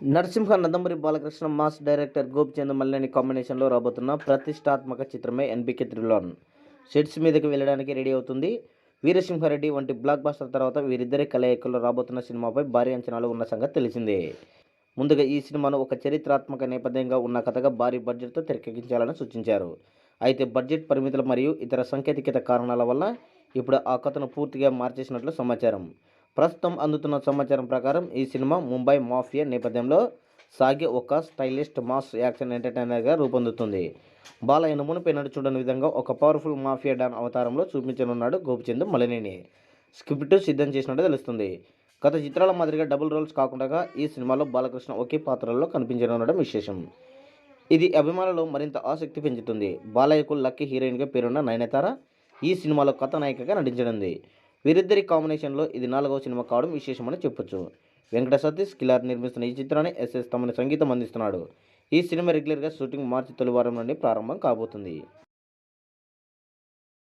Narasimha Nandamuri Balakrishna mass director Gopichand Malineni కాంబినేషన్లో రాబోతున్న ప్రతిష్టాత్మక చిత్రమే ఎన్బికే త్రిలాన్. సెట్స్ మీదకి వెళ్ళడానికి రెడీ అవుతుంది. వీరసింహారెడ్డి వంటి బ్లాక్ బాస్టర్ తర్వాత వీరిద్దరి కలయికల్లో రాబోతున్న సినిమాపై భారీ అంచనాలు ఉన్న సంగతి తెలిసిందే. ముందుగా ఈ సినిమాను ఒక చరిత్రాత్మక నేపథ్యంగా ఉన్న కథగా భారీ బడ్జెట్తో తెరకెక్కించాలని సూచించారు. అయితే బడ్జెట్ పరిమితులు మరియు ఇతర సాంకేతికత కారణాల వల్ల ఇప్పుడు ఆ కథను పూర్తిగా మార్చేసినట్లు సమాచారం. ప్రస్తుతం అందుతున్న సమాచారం ప్రకారం ఈ సినిమా ముంబై మాఫియా నేపథ్యంలో సాగే ఒక స్టైలిస్ట్ మాస్ యాక్షన్ ఎంటర్టైనర్గా రూపొందుతుంది. బాలయ్యను మునిపైనట్టు చూడని విధంగా ఒక పవర్ఫుల్ మాఫియా డాన్ అవతారంలో చూపించనున్నాడు గోపిచంద్ మలినేని. స్క్రిప్ట్ సిద్ధం చేసినట్టు తెలుస్తుంది. గత చిత్రాల మాదిరిగా డబుల్ రోల్స్ కాకుండా ఈ సినిమాలో బాలకృష్ణ ఒకే పాత్రల్లో కనిపించనుండడం విశేషం. ఇది అభిమానులు మరింత ఆసక్తి పెంచుతుంది. బాలయ్యకు లక్కీ హీరోయిన్గా పేరున్న నయనతార ఈ సినిమాలో కథ నాయికగా నటించనుంది. వీరిద్దరి కాంబినేషన్లో ఇది నాలుగవ సినిమా కావడం విశేషమని చెప్పొచ్చు. వెంకట సతీష్ కిలార్ నిర్మిస్తున్న ఈ చిత్రాన్ని ఎస్ఎస్ తమని సంగీతం అందిస్తున్నాడు. ఈ సినిమా రెగ్యులర్గా షూటింగ్ మార్చి తొలి వారం నుండి ప్రారంభం కాబోతుంది.